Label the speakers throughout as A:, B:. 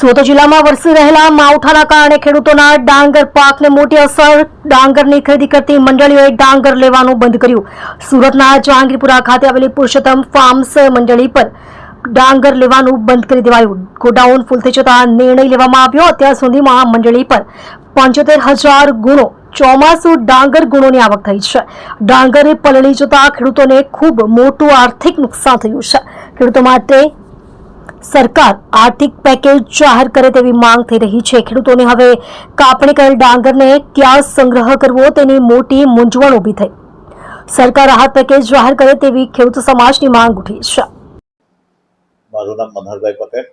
A: સુરત જિલ્લામાં વરસી રહેલા માવઠાના કારણે ખેડૂતોના ડાંગર પાકને મોટી અસર ડાંગરની ખરીદી કરતી મંડળીઓએ ડાંગર લેવાનું બંધ કર્યું. સુરતના જહાંગીરપુરા ખાતે આવેલી પુરુષોત્તમ ફાર્મ્સ મંડળી પર ડાંગર લેવાનું બંધ કરી દેવાયું. ગોડાઉન ફૂલ થઈ જતા નિર્ણય લેવામાં આવ્યો. અત્યાર સુધીમાં મંડળી પર પંચોતેર હજાર ગુણો, ચોમાસુ ડાંગર ગુણોની આવક થઈ છે. ડાંગરે પલળી જતા ખેડૂતોને ખૂબ મોટું આર્થિક નુકસાન થયું છે. ખેડૂતો માટે સરકાર આર્થિક પેકેજ જાહેર કરે તેવી માંગ થઈ રહી છે. ખેડૂતોને હવે કાપણી કરેલ ડાંગરને ક્યાં સંગ્રહ કરવો તેની મોટી મૂંઝવણ ઊભી થઈ. સરકાર રાહત પેકેજ જાહેર કરે તેવી ખેડૂત સમાજની માંગ ઉઠી છે.
B: મારું નામ મનહરભાઈ પટેલ.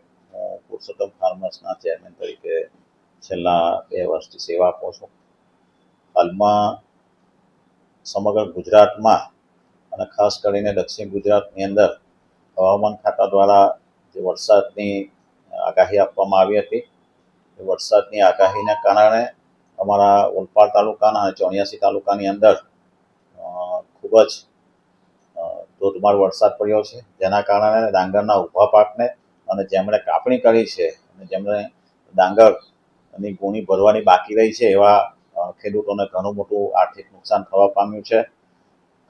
B: પુરુષોત્તમ ફાર્મર્સના ચેરમેન તરીકે છેલ્લા બે વર્ષથી સેવા આપું છું. હાલમાં સમગ્ર ગુજરાતમાં અને ખાસ કરીને દક્ષિણ ગુજરાતની અંદર હવામાન ખાતા દ્વારા જે વરસાદની આગાહી આપવામાં આવી હતી. એ વરસાદની આગાહીના કારણે અમારા ઓલપાડ તાલુકાના અને ચોર્યાસી તાલુકાની અંદર ખૂબ જ ધોધમાર વરસાદ પડ્યો છે. જેના કારણે ડાંગરના ઊભા પાકને અને જેમણે કાપણી કરી છે અને જેમણે ડાંગરની ગુણી ભરવાની બાકી રહી છે એવા ખેડૂતોને ઘણું મોટું આર્થિક નુકસાન થવા પામ્યું છે.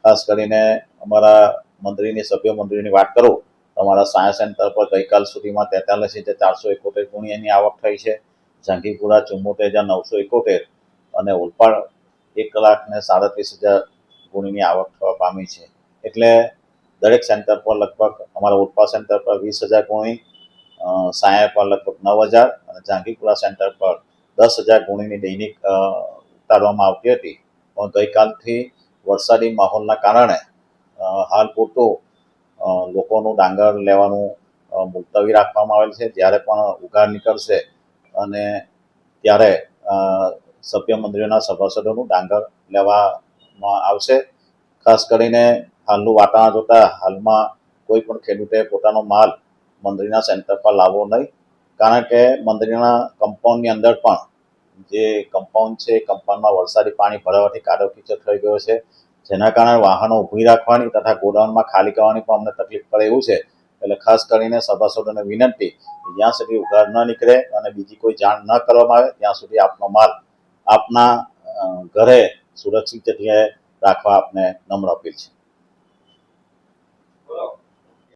B: ખાસ કરીને અમારા મંત્રીની, સભ્ય મંત્રીની વાત કરું તો અમારા સાયન્સ સેન્ટર પર ગઈકાલ સુધીમાં તેતાલીસ હજાર ચારસો એકોતેર ગુણી આવક થઈ છે. ઝાંગીપુરા ચુમ્મોતેર હજાર નવસો એકોતેર અને ઓલપાડ એક લાખ ને સાડત્રીસ હજાર ગુણીની આવક થવા પામી છે. એટલે દરેક સેન્ટર પર લગભગ અમારા ઉત્પા સેન્ટર પર વીસ હજાર ગુણી સાયા પર લગભગ નવ હજાર અને જહાંગીરપુરા સેન્ટર પર દસ હજાર ગુણીની દૈનિક ઉતારવામાં આવતી હતી. પણ ગઈકાલથી વરસાદી માહોલના કારણે હાલ પૂરતું લોકોનું ડાંગર લેવાનું મુલતવી રાખવામાં આવેલ છે. જ્યારે પણ ઉઘાડ નીકળશે અને ત્યારે સભ્ય મંત્રીઓના સભાસદોનું ડાંગર લેવામાં આવશે. ખાસ કરીને હાલનું વાતાવરણ જોતા હાલમાં કોઈ પણ ખેડૂતે પોતાનો માલ મંદિરના સેન્ટર પર લાવવો નહીં. કારણ કે મંદિરના કમ્પાઉન્ડની અંદર પણ જે કમ્પાઉન્ડ છે, કમ્પાઉન્ડમાં વરસાદી પાણી ભરાવાથી કાદવ કીચડ થઈ ગયો છે. જેના કારણે વાહનો ઊભી રાખવાની તથા ગોડાઉનમાં ખાલી કરવાની પણ અમને તકલીફ પડે એવું છે. એટલે ખાસ કરીને સભાસદોને વિનંતી જ્યાં સુધી ઉઘાડ ન નીકળે અને બીજી કોઈ જાણ ન કરવામાં આવે, ત્યાં સુધી આપનો માલ આપના ઘરે સુરક્ષિત જગ્યાએ રાખવા આપને નમ્ર અપીલ છે.